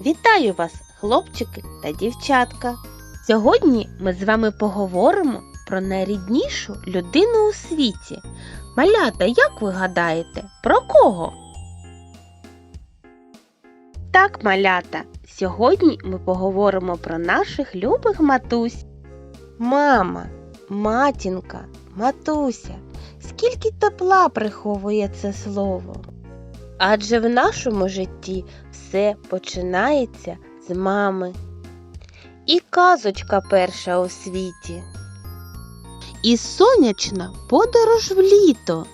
Вітаю вас, хлопчики та дівчатка! Сьогодні ми з вами поговоримо про найріднішу людину у світі. Малята, як ви гадаєте, про кого? Так, малята, сьогодні ми поговоримо про наших любих матусь. Мама, матінка, матуся. Скільки тепла приховує це слово? Адже в нашому житті все починається з мами. І казочка перша у світі. І сонячна подорож в літо.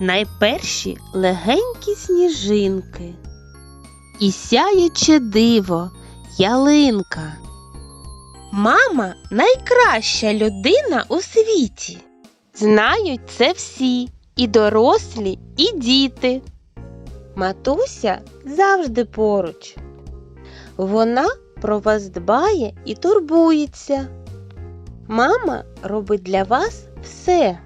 Найперші легенькі сніжинки. І сяюче диво, ялинка. Мама найкраща людина у світі. Знають це всі, і дорослі, і діти. Матуся завжди поруч. Вона про вас дбає і турбується. Мама робить для вас все.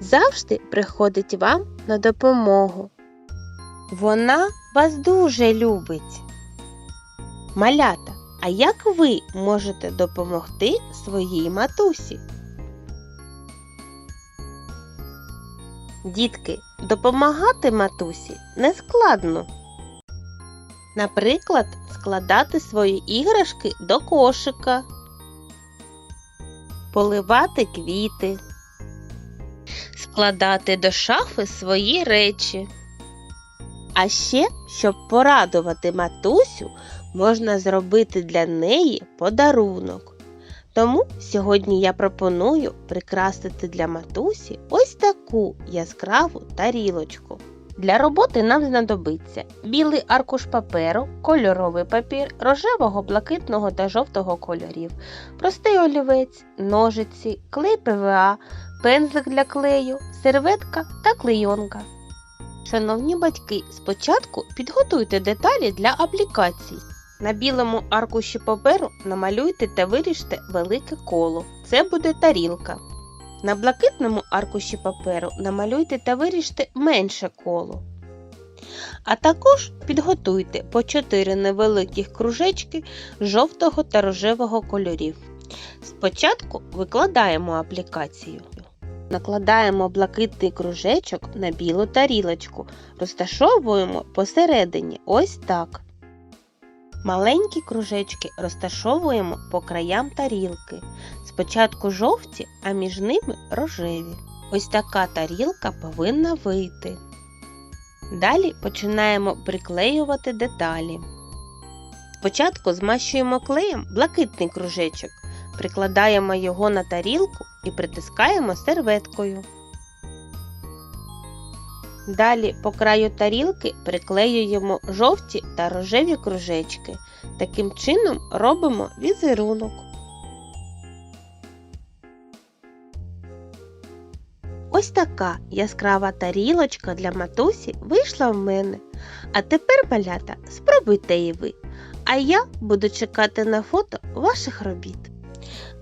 Завжди приходить вам на допомогу. Вона вас дуже любить. Малята, а як ви можете допомогти своїй матусі? Дітки, допомагати матусі не складно. Наприклад, складати свої іграшки до кошика, поливати квіти, складати до шафи свої речі. А ще, щоб порадувати матусю, можна зробити для неї подарунок. Тому сьогодні я пропоную прикрасити для матусі ось таку яскраву тарілочку. Для роботи нам знадобиться білий аркуш паперу, кольоровий папір рожевого, блакитного та жовтого кольорів, простий олівець, ножиці, клей ПВА, пензлик для клею, серветка та клейонка. Шановні батьки, спочатку підготуйте деталі для аплікацій. На білому аркуші паперу намалюйте та виріжте велике коло. Це буде тарілка. На блакитному аркуші паперу намалюйте та виріжте менше коло. А також підготуйте по 4 невеликих кружечки жовтого та рожевого кольорів. Спочатку викладаємо аплікацію. Накладаємо блакитний кружечок на білу тарілочку, розташовуємо посередині ось так. Маленькі кружечки розташовуємо по краям тарілки. Спочатку жовті, а між ними рожеві. Ось така тарілка повинна вийти. Далі починаємо приклеювати деталі. Спочатку змащуємо клеєм блакитний кружечок, прикладаємо його на тарілку і притискаємо серветкою. Далі по краю тарілки приклеюємо жовті та рожеві кружечки. Таким чином робимо візерунок. Ось така яскрава тарілочка для матусі вийшла в мене. А тепер, малята, спробуйте і ви. А я буду чекати на фото ваших робіт.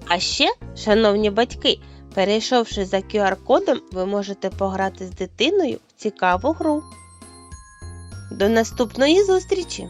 А ще, шановні батьки, перейшовши за QR-кодом, ви можете пограти з дитиною в цікаву гру. До наступної зустрічі!